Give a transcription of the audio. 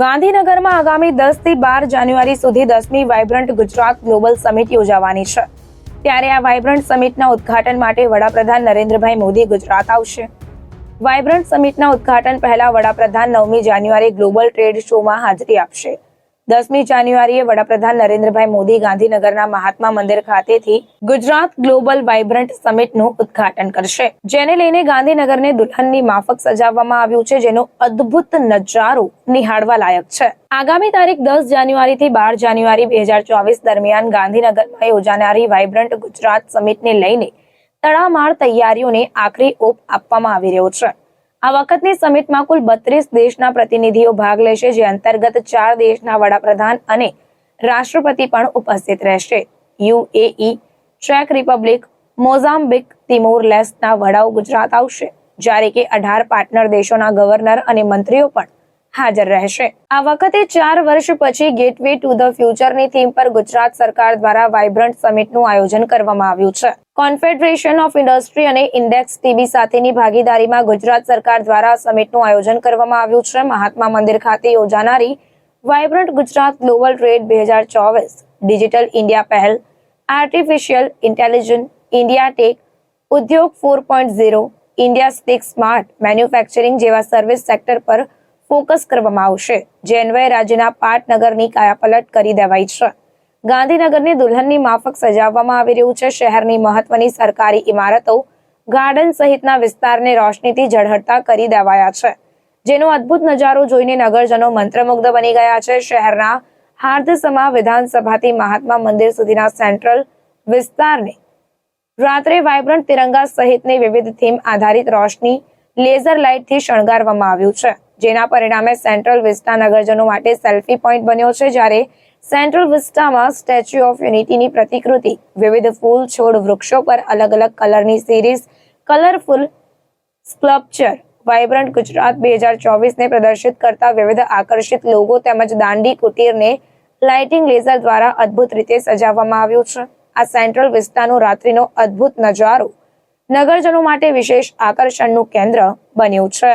ગાંધીનગરમાં આગામી દસથી બાર જાન્યુઆરી સુધી દસમી વાઇબ્રન્ટ ગુજરાત ગ્લોબલ સમિટ યોજાવાની છે. ત્યારે આ વાઇબ્રન્ટ સમિટના ઉદ્ઘાટન માટે વડાપ્રધાન નરેન્દ્રભાઈ મોદી ગુજરાત આવશે. વાઇબ્રન્ટ સમિટના ઉદ્ઘાટન પહેલા વડાપ્રધાન નવમી જાન્યુઆરી ગ્લોબલ ટ્રેડ શોમાં હાજરી આપશે. દસમી જાન્યુઆરીએ વડાપ્રધાન નરેન્દ્રભાઈ મોદી ગાંધીનગરના મહાત્મા મંદિર ખાતેથી ગુજરાત ગ્લોબલ વાઇબ્રન્ટ સમિટનું ઉદ્ઘાટન કરશે. જેને લઈને ગાંધીનગરને દુલ્હનની માફક સજાવવામાં આવ્યું છે, જેનો અદ્ભુત નજારો નિહાળવા લાયક છે. આગામી તારીખ દસ જાન્યુઆરી થી બાર જાન્યુઆરી બે હજાર ચોવીસ દરમિયાન ગાંધીનગરમાં યોજાનારી વાઇબ્રન્ટ ગુજરાત સમિટને લઈને તડામાર તૈયારીઓને આખરી ઓપ આપવામાં આવી રહ્યો છે. આ વખતની સમિટમાં કુલ બત્રીસ દેશના પ્રતિનિધિઓ ભાગ લેશે, જે અંતર્ગત ચાર દેશના વડાપ્રધાન અને રાષ્ટ્રપતિ પણ ઉપસ્થિત રહેશે. યુએઈ, ચેક રિપબ્લિક, મોઝામ્બિક, તિમોર લેસ્ટના વડાઓ ગુજરાત આવશે. જ્યારે કે અઢાર પાર્ટનર દેશોના ગવર્નર અને મંત્રીઓ પણ હાજર રહેશે. આ વખતે ચાર વર્ષ પછી ગેટવે ટુ ધ ફ્યુચરની થીમ પર ગુજરાત સરકાર દ્વારા વાઇબ્રન્ટ સમિટનું આયોજન કરવામાં આવ્યું છે. કોન્ફેડરેશન ઓફ ઇન્ડસ્ટ્રી અને ઇન્ડેક્સ ટીવી સાથેની ભાગીદારીમાં ગુજરાત સરકાર દ્વારા સમિટનું આયોજન કરવામાં આવ્યું છે. મહાત્મા મંદિર ખાતે યોજાનારી વાઇબ્રન્ટ ગુજરાત ગ્લોબલ ટ્રેડ બે હજાર ચોવીસ ડિજિટલ ઇન્ડિયા પહેલ આર્ટિફિશિયલ ઇન્ટેલિજન્ટ ઇન્ડિયા ટેક ઉદ્યોગ four point zero India stack smart manufacturing જેવા સર્વિસ સેક્ટર પર ફોકસ કરવામાં આવશે. જે અન્વયે રાજ્યના પાટનગરની કાયાપલટ કરી દેવાઈ છે. ગાંધીનગરને દુલ્હનની માફક સજાવવામાં આવી રહ્યું છે. શહેરની મહત્વની સરકારી ઇમારતો ગાર્ડન સહિતના વિસ્તારને રોશનીથી ઝળહળતા કરી દેવાયા છે. જેનો અદ્ભુત નજારો જોઈને નગરજનો મંત્રમુગ્ધ બની ગયા છે. શહેરના હાર્દસમા વિધાનસભાથી મહાત્મા મંદિર સુધીના સેન્ટ્રલ વિસ્તારને રાત્રે વાઇબ્રન્ટ તિરંગા સહિતની વિવિધ થીમ આધારિત રોશની લેઝર લાઇટથી શણગારવામાં આવ્યું છે. જેના પરિણામે સેન્ટ્રલ વિસ્ટા નગરજનો માટે સેલ્ફી પોઈન્ટ બન્યો છે, જ્યારે સેન્ટ્રલ વિસ્ટામાં સ્ટેચ્યુ ઓફ યુનિટીની પ્રતિકૃતિ, વિવિધ ફૂલ છોડ વૃક્ષો પર અલગ અલગ કલરની series, colourful sculpture vibrant Gujarat બે હજાર ચોવીસને પ્રદર્શિત કરતા વિવિધ આકર્ષિત લોગો તેમજ દાંડી કુટીરને લાઇટિંગ લેઝર દ્વારા અદ્ભુત રીતે સજાવવામાં આવ્યું છે. આ સેન્ટ્રલ વિસ્તારનો રાત્રિનો અદ્ભુત નજારો નગરજનો માટે વિશેષ આકર્ષણનું કેન્દ્ર બન્યું છે.